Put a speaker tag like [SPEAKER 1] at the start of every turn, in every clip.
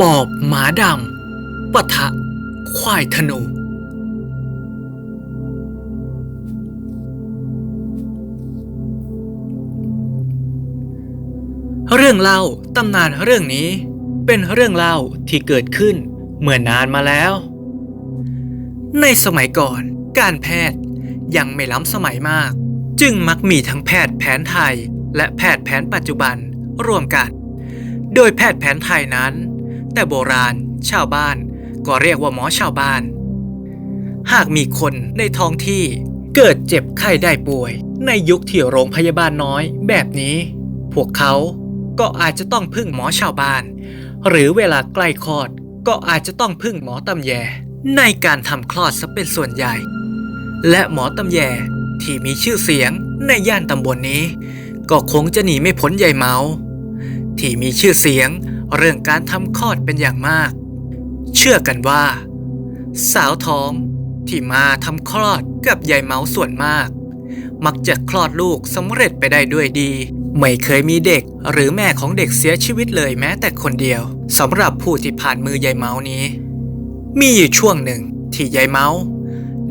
[SPEAKER 1] ปอบหมาดำปะทะ ควายธนู เรื่องเล่าตำนานเรื่องนี้เป็นเรื่องเล่าที่เกิดขึ้นเมื่อนานมาแล้ว ในสมัยก่อนการแพทย์ยังไม่ล้ำสมัยมาก จึงมักมีทั้งแพทย์แผนไทยและแพทย์แผนปัจจุบันรวมกัน โดยแพทย์แผนไทยนั้น แต่โบราณ ชาวบ้าน ก็เรียกว่าหมอชาวบ้าน หากมีคนในท้องที่เกิดเจ็บไข้ได้ป่วย ในยุคที่โรงพยาบาลน้อยแบบนี้ พวกเขาก็อาจจะต้องพึ่งหมอชาวบ้าน หรือเวลาใกล้คลอดก็อาจจะต้องพึ่งหมอตำแย ในการทำคลอดซะเป็นส่วนใหญ่ และหมอตำแยที่มีชื่อเสียงในย่านตำบลนนี้ ก็คงจะหนีไม่พ้นใหญ่เมา ที่มีชื่อเสียง เรื่องการทำคลอดเป็นอย่างมาก เชื่อกันว่า สาวท้องที่มาทำคลอดกับยายเมาส่วนมาก มักจะคลอดลูกสำเร็จไปได้ด้วยดี ไม่เคยมีเด็กหรือแม่ของเด็กเสียชีวิตเลยแม้แต่คนเดียวสำหรับผู้ที่ผ่านมือยายเมานี้ มีอยู่ช่วงหนึ่งที่ยายเมา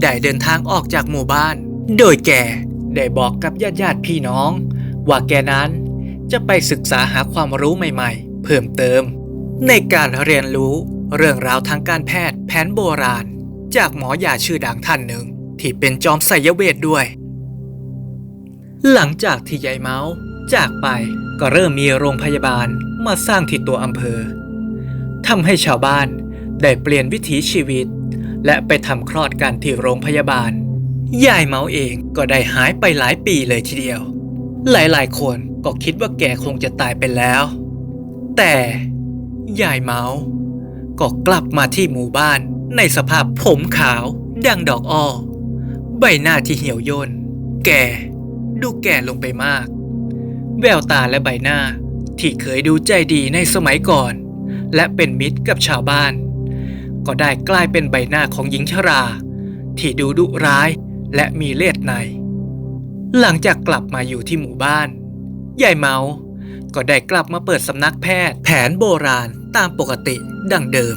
[SPEAKER 1] ได้เดินทางออกจากหมู่บ้าน โดยแกได้บอกกับญาติญาติพี่น้อง ว่าแกนั้นจะไปศึกษาหาความรู้ใหม่ๆ เพิ่มเติม ในการเรียนรู้เรื่องราวทางการแพทย์แผนโบราณ จากหมอยาชื่อดังท่านหนึ่ง ที่เป็นจอมไสยเวทด้วย หลังจากที่ยายเมาจากไปก็เริ่มมีโรงพยาบาลมาสร้างที่ตัวอำเภอทำให้ชาวบ้านได้เปลี่ยนวิถีชีวิต และไปทำคลอดกันที่โรงพยาบาล ยายเมาเองก็ได้หายไปหลายปีเลยทีเดียว หลายๆ คนก็คิดว่าแกคงจะตายไปแล้ว แต่ยายเมาก็กลับมาที่หมู่บ้านในสภาพผมขาวดังดอกอ้อ ใบหน้าที่เหี่ยวย่น แก่ดูแก่ลงไปมาก แววตาและใบหน้าที่เคยดูใจดีในสมัยก่อน และเป็นมิตรกับชาวบ้าน ก็ได้กลายเป็นใบหน้าของหญิงชรา ที่ดูดุร้ายและมีเลือดใน หลังจากกลับมาอยู่ที่หมู่บ้านยายเมา ก็ได้กลับมาเปิดสำนักแพทย์ แผนโบราณตามปกติดังเดิม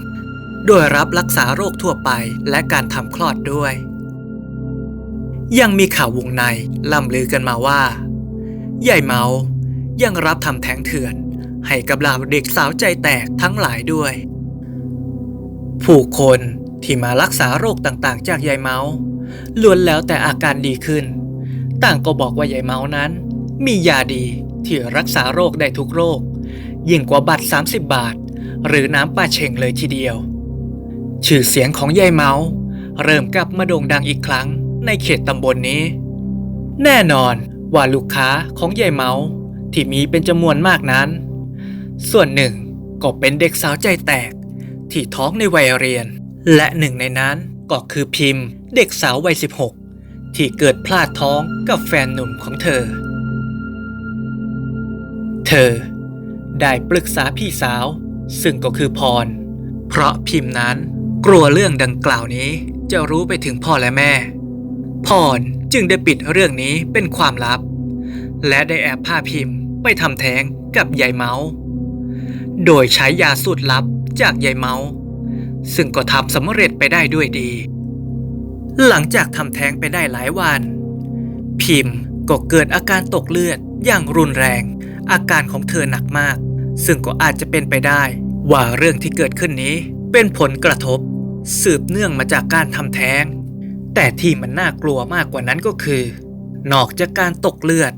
[SPEAKER 1] โดยรับรักษาโรคทั่วไปและการทำคลอดด้วย ยังมีข่าววงในล่ำลือกันมาว่ายายเมา ยังรับทำแท้งเถื่อน ให้กับเหล่าเด็กสาวใจแตกทั้งหลายด้วย ผู้คนที่มารักษาโรคต่างๆ จากยายเมาล้วนแล้วแต่อาการดีขึ้น ต่างก็บอกว่ายายเมานั้น มียาดี ที่รักษาโรคได้ทุกโรค ยิ่งกว่าบัตร 30 บาท หรือน้ำปลาเชงเลยทีเดียว ชื่อเสียงของยายเมา เริ่มกลับมาโด่งดังอีกครั้งในเขตตำบลนนี้ แน่นอนว่าลูกค้าของยายเมาที่มีเป็นจำนวนมากนั้น ส่วนหนึ่งก็เป็นเด็กสาวใจแตก ที่ท้องในวัยเรียน และหนึ่งในนั้นก็คือพิมพ์ เด็กสาววัย 16 ที่เกิดพลาดท้องกับแฟนหนุ่มของเธอ เธอ ได้ปรึกษาพี่สาว ซึ่งก็คือพร เพราะพิมพ์นั้นกลัวเรื่องดังกล่าวนี้จะรู้ไปถึงพ่อและแม่ พรจึงได้ปิดเรื่องนี้เป็นความลับ และได้แอบพาพิมพ์ไปทำแท้งกับยายเมา โดยใช้ยาสูตรลับจากยายเมา ซึ่งก็ทำสำเร็จไปได้ด้วยดี หลังจากทำแท้งไปได้หลายวัน พิมพ์ก็เกิดอาการตกเลือดอย่างรุนแรง อาการของเธอหนักมาก ซึ่งก็อาจจะเป็นไปได้ ว่าเรื่องที่เกิดขึ้นนี้เป็นผลกระทบ สืบเนื่องมาจากการทำแท้ง แต่ที่มันน่ากลัวมากกว่านั้นก็คือ นอกจากการตกเลือด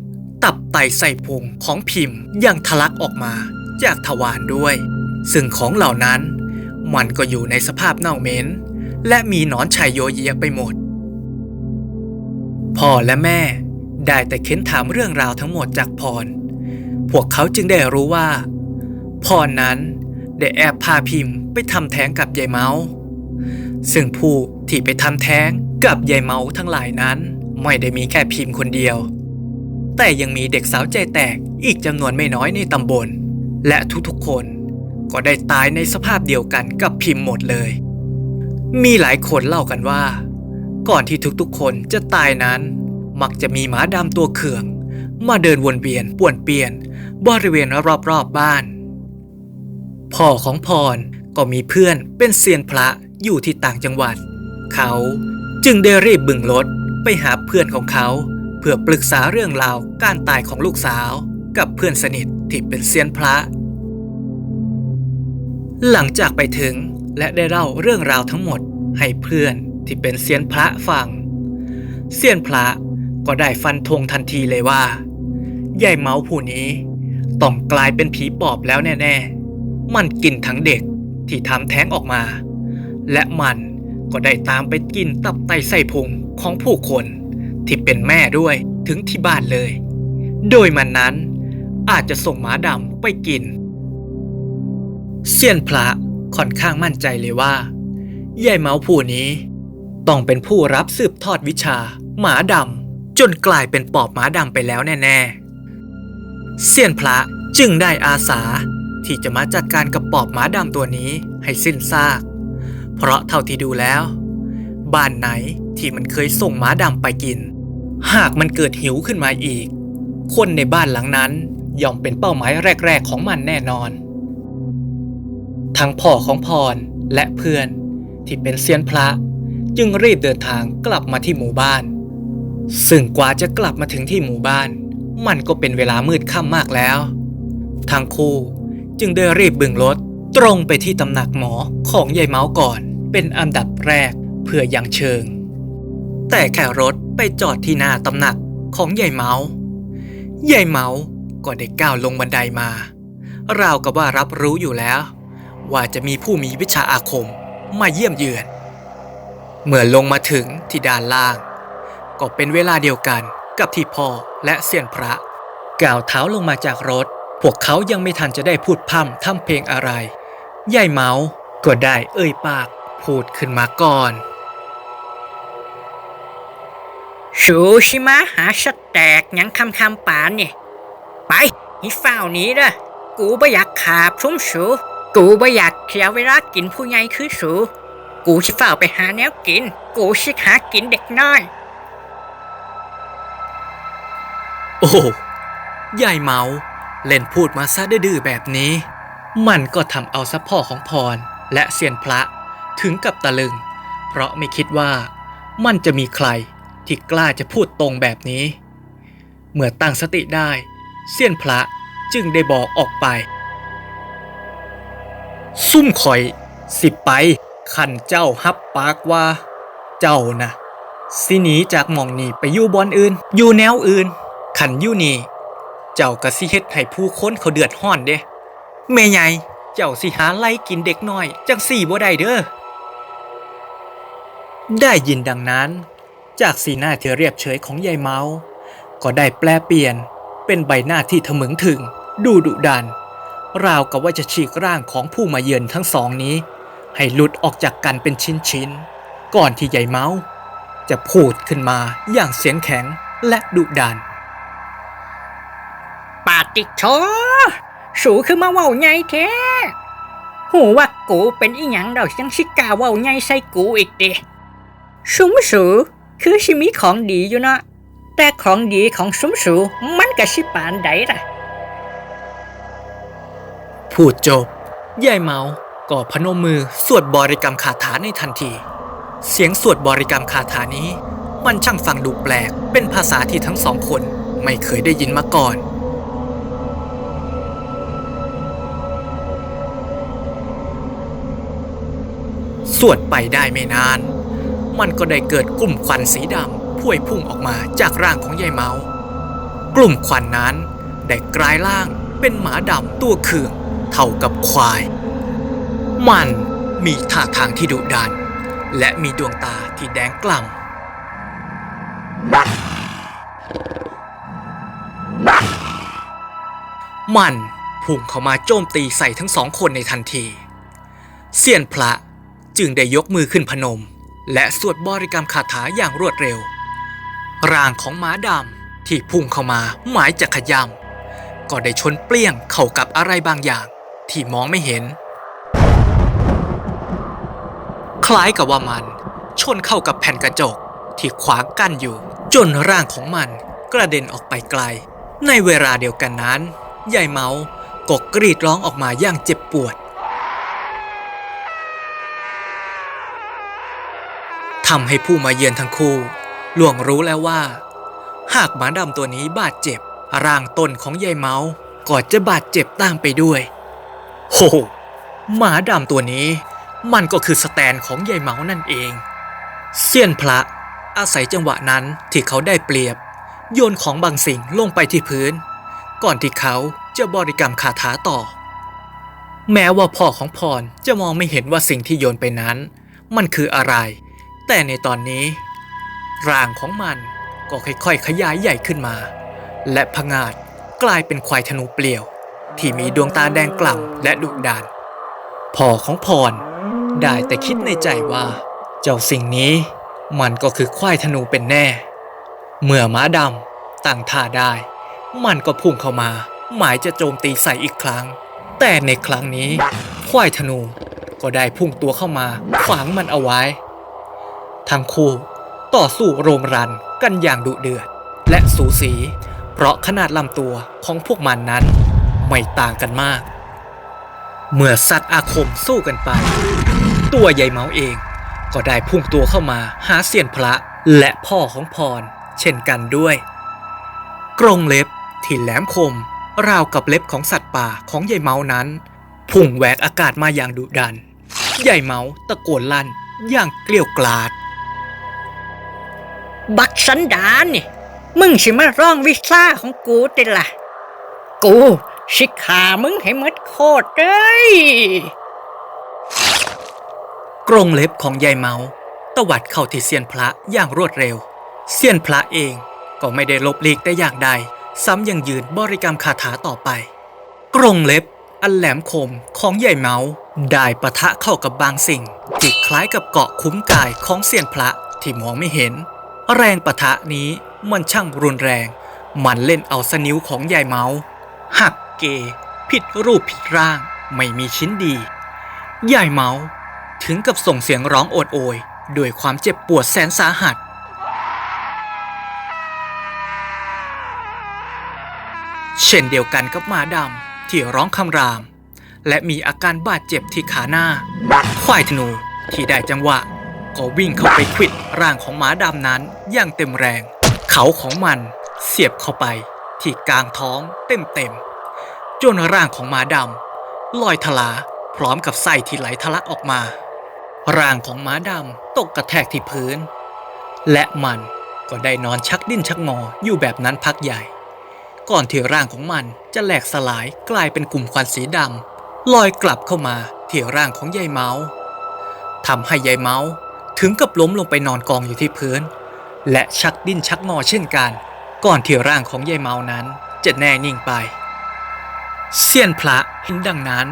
[SPEAKER 1] ตับไตไส้พุงของพิมพ์ยังทะลักออกมาจากทวารด้วย ซึ่งของเหล่านั้นมันก็อยู่ในสภาพเน่าเหม็นและมีหนอนชัยโยเยะไปหมด พ่อและแม่ได้แต่เค้นถามเรื่องราวทั้งหมดจากพร พวกเขาจึงได้รู้ว่าพรนั้นได้แอบพาพิมพ์ไปทำแท้งกับยายเมา ซึ่งผู้ที่ไปทำแท้งกับยายเมาทั้งหลายนั้น ไม่ได้มีแค่พิมพ์คนเดียว แต่ยังมีเด็กสาวใจแตกอีกจำนวนไม่น้อยในตำบล และทุกๆคนก็ได้ตายในสภาพเดียวกันกับพิมพ์หมดเลย มีหลายคนเล่ากันว่า ก่อนที่ทุกๆคนจะตายนั้น มักจะมีหมาดำตัวเขื่อง มาเดินวนเวียนป่วนเปลี่ยน บริเวณรอบๆบบ้าน พ่อของพรก็มีเพื่อนเป็นเซียนพระอยู่ที่ต่างจังหวัด เขาจึงได้รีบบึงรถไปหาเพื่อนของเขา เพื่อปรึกษาเรื่องราวการตายของลูกสาวกับเพื่อนสนิทที่เป็นเซียนพระ หลังจากไปถึงและได้เล่าเรื่องราวทั้งหมดให้เพื่อนที่เป็นเซียนพระฟัง เซียนพระก็ได้ฟันธงทันทีเลยว่า ยายเมาผู้นี้ ต้องกลายเป็นผีปอบแล้วแน่ๆ มันกินทั้งเด็กที่ทำแท้งออกมา และมันก็ได้ตามไปกินตับไตไส้พุงของผู้คนที่เป็นแม่ด้วยถึงที่บ้านเลย โดยมันนั้นอาจจะส่งหมาดำไปกินเซียนพระค่อนข้างมั่นใจเลยว่ายายเมาผู้นี้ ต้องเป็นผู้รับสืบทอดวิชา หมาดำจนกลายเป็นปอบหมาดำไปแล้วแน่ ๆ เซียนพระจึงได้อาสาที่จะมาจัดการกับปอบหมาดำตัวนี้ให้สิ้นซาก เพราะเท่าที่ดูแล้ว บ้านไหนที่มันเคยส่งหมาดำไปกิน หากมันเกิดหิวขึ้นมาอีก คนในบ้านหลังนั้นย่อมเป็นเป้าหมายแรก ๆ ของมันแน่นอน ทั้งพ่อของพรและเพื่อนที่เป็นเซียนพระจึงรีบเดินทางกลับมาที่หมู่บ้าน ซึ่งกว่าจะกลับมาถึงที่หมู่บ้าน มันก็เป็นเวลามืดค่ำมากแล้ว ทั้งคู่จึงได้รีบบึงรถตรงไปที่ตำหนักหมอของยายเมาก่อน เป็นอันดับแรกเพื่อยังเชิง แต่แค่รถไปจอดที่หน้าตำหนักของยายเมายายเมาก็ได้ก้าวลงบันไดมา ราวกับว่ารับรู้อยู่แล้ว ว่าจะมีผู้มีวิชาอาคมมาเยี่ยมเยือน เมื่อลงมาถึงที่ด้านล่าง ก็เป็นเวลาเดียวกัน กับที่พ่อและเสียนพระก้าวเท้าลงมาจากรถ พวกเขายังไม่ทันจะได้พูดพร่ำทำเพลงอะไรยายเมาก็ได้เอ่ยปาก พูดขึ้นมาก่อน
[SPEAKER 2] สูชิมาหาสแตกยังคำคำป่านเนี่ยไปอีฝ้าวหนี้เด้อกูบ่อยากขาบชุ่มสูกูบ่อยากเสียเวลากินผู้ใหญ่คือสูกูสิฝ้าวไปหาแนวกิน กูสิหากินเด็กน้อย
[SPEAKER 1] โอ้ยายเมา เล่นพูดมาซะดื้อแบบนี้ มันก็ทำเอาซัพพ่อของพรและเซียนพระถึงกับตะลึง เพราะไม่คิดว่ามันจะมีใครที่กล้าจะพูดตรงแบบนี้ เมื่อตั้งสติได้ เซียนพระจึงได้บอกออกไป ซุ่มคอย สิไปขันเจ้าฮับปากว่า เจ้านะสิหนีจากหมองนี่ไปอยู่บอนอื่น อยู่แนวอื่น ขันอยู่นี่ เจ้าก็สิเฮ็ดให้ผู้คนเขาเดือดร้อนเด้แม่ใหญ่เจ้าสิหาไล่กินเด็กน้อย จังสี่บ่ได้เด้อ ได้ยินดังนั้น จากสีหน้าที่เรียบเฉยของยายเมา ก็ได้แปลเปลี่ยน เป็นใบหน้าที่ทะมึงถึง ดูดุดัน ราวกับว่าจะฉีกร่างของผู้มาเยือนทั้งสองนี้ ให้หลุดออกจากกันเป็นชิ้นๆ ก่อนที่ยายเมา จะพูดขึ้นมาอย่างเสียงแข็งและดุดัน
[SPEAKER 2] ปาติดโชสูคือมาเว้าใหญ่แท้หูว่ากูเป็นอีหยังดอกยังสิกาเว้าใหญ่ใส่กูอีกเด้สุมสูคือสิมีของดีอยู่เนาะแต่ของดีของสุมสูมันก็สิปานใดล่ะ
[SPEAKER 1] พูดจบยายเมาก็พนมมือสวดบริกรรมคาถาในทันที เสียงสวดบริกรรมคาถานี้ มันช่างฟังดูแปลก เป็นภาษาที่ทั้งสองคนไม่เคยได้ยินมาก่อน สวดไปได้ไม่นาน มันก็ได้เกิดกลุ่มควันสีดำพวยพุ่งออกมาจากร่างของยายเมา กลุ่มควันนั้นได้กลายร่างเป็นหมาดำตัวเคืองเท่ากับควาย มันมีท่าทางที่ดุดัน และมีดวงตาที่แดงกล่ำ มันพุ่งเข้ามาโจมตีใส่ทั้งสองคนในทันที เสียนพระ จึงได้ยกมือขึ้นพนม และสวดบริกรรมคาถาอย่างรวดเร็ว ร่างของหมาดำที่พุ่งเข้ามาหมายจะขยำก็ได้ชนเปลี่ยงเข้ากับอะไรบางอย่างที่มองไม่เห็น คล้ายกับว่ามันชนเข้ากับแผ่นกระจกที่ขวางกั้นอยู่ จนร่างของมันกระเด็นออกไปไกล ในเวลาเดียวกันนั้นยายเมาก็กรีดร้องออกมาอย่างเจ็บปวด ทำให้ผู้มาเยือนทั้งคู่ล่วงรู้แล้วว่า หากหมาดำตัวนี้บาดเจ็บ ร่างต้นของยายเมาก็จะบาดเจ็บตามไปด้วยโหหมาดำตัวนี้ มันก็คือสแตนของยายเมานั่นเองเซียนพระอาศัยจังหวะนั้นที่เขาได้เปรียบ โยนของบางสิ่งลงไปที่พื้น ก่อนที่เขาจะบริกรรมคาถาต่อ แม้ว่าพ่อของพรจะมองไม่เห็นว่าสิ่งที่โยนไปนั้น มันคืออะไร แต่ในตอนนี้ ร่างของมันก็ค่อยๆ ขยายใหญ่ขึ้นมา และพงาดกลายเป็นควายธนูเปลี่ยว ที่มีดวงตาแดงกล่ำและดุดันพ่อของพรได้แต่คิดในใจว่า เจ้าสิ่งนี้มันก็คือควายธนูเป็นแน่ เมื่อม้าดำตั้งท่าได้ มันก็พุ่งเข้ามา หมายจะโจมตีใส่อีกครั้ง แต่ในครั้งนี้ ควายธนูก็ได้พุ่งตัวเข้ามาขวางมันเอาไว้ ทั้งคู่ต่อสู้โรมรันกันอย่างดุเดือด และสูสี เพราะขนาดลำตัวของพวกมันนั้นไม่ต่างกันมาก เมื่อสัตว์อาคมสู้กันไป ตัวใหญ่เมาเองก็ได้พุ่งตัวเข้ามาหาเสียนพระและพ่อของพร เช่นกันด้วย กรงเล็บที่แหลมคม ราวกับเล็บของสัตว์ป่าของใหญ่เมานั้น พุ่งแหวกอากาศมาอย่างดุดัน ใหญ่เมาตะโกนลั่นอย่างเกลียวกลาด
[SPEAKER 2] บักสันดานนี่มึงสิมาร้องวิซ่าของกูติล่ะ กูสิขามึงให้มดโคตรเลย
[SPEAKER 1] กรงเล็บของยายเมาตวัดเข้าที่เซียนพระอย่างรวดเร็ว เซียนพระเองก็ไม่ได้ลบหลีกแต่อย่างใด ซ้ำยังยืนบริกรรมคาถาต่อไป กรงเล็บอันแหลมคมของยายเมาได้ปะทะเข้ากับบางสิ่งที่คล้ายกับเกาะคุ้มกายของเซียนพระที่มองไม่เห็น แรงปะทะนี้มันช่างรุนแรง มันเล่นเอาสนิ้วของยายเมา หักเก ผิดรูปผิดร่างไม่มีชิ้นดี ยายเมา ถึงกับส่งเสียงร้องโอดโอยด้วยความเจ็บปวดแสนสาหัส เช่นเดียวกันกับหมาดำที่ร้องคำราม และมีอาการบาดเจ็บที่ขาหน้า ควายธนูที่ได้จังหวะ ก็วิ่งเข้าไปควิดร่างของหมาดำนั้นอย่างเต็มแรง เขาของมันเสียบเข้าไปที่กลางท้องเต็มๆจนร่างของหมาดำลอยทลาพร้อมกับไส้ที่ไหลทะลักออกมา ร่างของหมาดำตกกระแทกที่พื้น และมันก็ได้นอนชักดิ้นชักงออยู่แบบนั้นพักใหญ่ ก่อนที่ร่างของมันจะแหลกสลายกลายเป็นกลุ่มควันสีดำลอยกลับเข้ามาที่ร่างของยายเมาทำให้ยายเมา ถึงกับล้มลงไปนอนกองอยู่ที่พื้น และชักดิ้นชักงอเช่นกัน ก่อนที่ร่างของยายเมานั้นจะแน่นิ่งไป เสี้ยนพระเห็นดังนั้น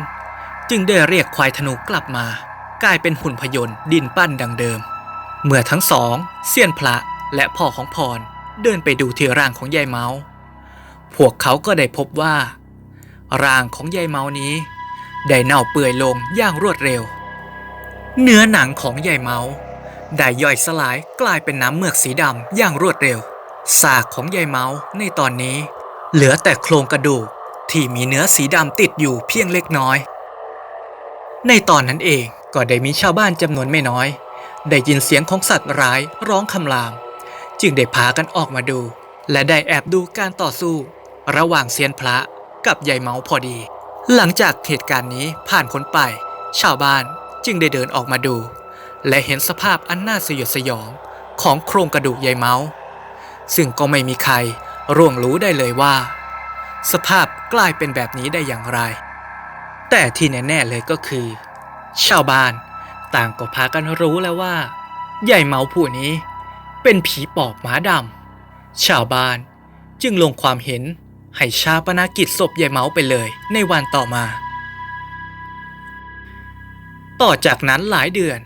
[SPEAKER 1] จึงได้เรียกควายธนูกลับมา กลายเป็นหุ่นพยนต์ดินปั้นดังเดิม เมื่อทั้งสอง เสี้ยนพระและพ่อของพรเดินไปดูที่ร่างของยายเมาพวกเขาก็ได้พบว่า ร่างของยายเมานี้ ได้เน่าเปื่อยลงอย่างรวดเร็ว เนื้อหนังของยายเมา ได้ย่อยสลายกลายเป็นน้ำเมือกสีดำอย่างรวดเร็วซากของยายเมาในตอนนี้ เหลือแต่โครงกระดูกที่มีเนื้อสีดำติดอยู่เพียงเล็กน้อย ในตอนนั้นเองก็ได้มีชาวบ้านจำนวนไม่น้อย ได้ยินเสียงของสัตว์ร้ายร้องคำราม จึงได้พากันออกมาดู และได้แอบดูการต่อสู้ ระหว่างเซียนพระกับยายเมาพอดี หลังจากเหตุการณ์นี้ผ่านพ้นไป ชาวบ้านจึงได้เดินออกมาดู และเห็นสภาพอันน่าสยดสยองของโครงกระดูกยายเมาซึ่งก็ไม่มีใครร่วงรู้ได้เลยว่า สภาพกลายเป็นแบบนี้ได้อย่างไร แต่ที่แน่ๆเลยก็คือ ชาวบ้านต่างก็พากันรู้แล้วว่าใหญ่เมาผู้นี้ เป็นผีปอบหมาดำชาวบ้านจึงลงความเห็นให้ชาปนากิจศพใหญ่เมาไปเลยในวันต่อมา ต่อจากนั้นหลายเดือน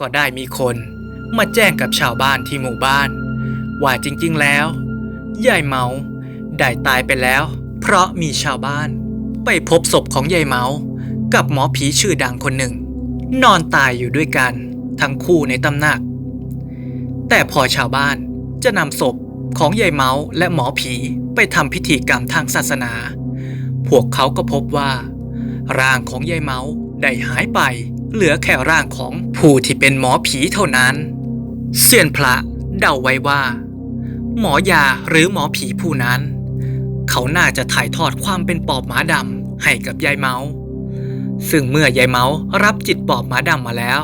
[SPEAKER 1] ก็ได้มีคนมาแจ้งกับชาวบ้านที่หมู่บ้าน ว่าจริงๆแล้วยายเมาได้ตายไปแล้ว เพราะมีชาวบ้าน ไปพบศพของยายเมากับหมอผีชื่อดังคนหนึ่ง นอนตายอยู่ด้วยกันทั้งคู่ในตำหนัก แต่พอชาวบ้านจะนำศพของยายเมาและหมอผีไปทำพิธีกรรมทางศาสนา พวกเขาก็พบว่า ร่างของยายเมาได้หายไป เหลือแค่ร่างของผู้ที่เป็นหมอผีเท่านั้นเซียนพระเดาไว้ว่า หมอยาหรือหมอผีผู้นั้น เขาน่าจะถ่ายทอดความเป็นปอบหมาดำให้กับยายเมาซึ่งเมื่อยายเมารับจิตปอบหมาดำมาแล้ว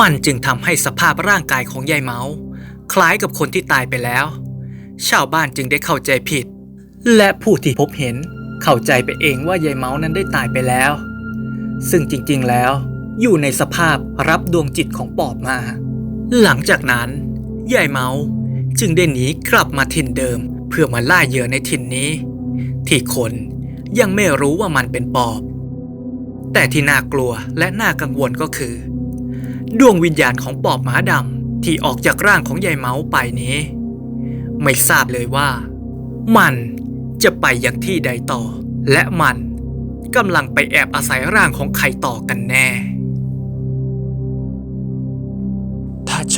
[SPEAKER 1] มันจึงทำให้สภาพร่างกายของยายเมาคล้ายกับคนที่ตายไปแล้ว ชาวบ้านจึงได้เข้าใจผิด และผู้ที่พบเห็นเข้าใจไปเองว่ายายเมานั้นได้ตายไปแล้ว ซึ่งจริงๆแล้ว อยู่ในสภาพรับดวงจิตของปอบมา หลังจากนั้นยายเมาจึงได้หนีกลับมาถิ่นเดิม เพื่อมาล่าเหยื่อในถิ่นนี้ ที่คนยังไม่รู้ว่ามันเป็นปอบ แต่ที่น่ากลัวและน่ากังวลก็คือ ดวงวิญญาณของปอบหมาดำที่ออกจากร่างของยายเมาไปนี้ ไม่ทราบเลยว่า มันจะไปยังที่ใดต่อ และมันกำลังไปแอบอาศัยร่างของใครต่อกันแน่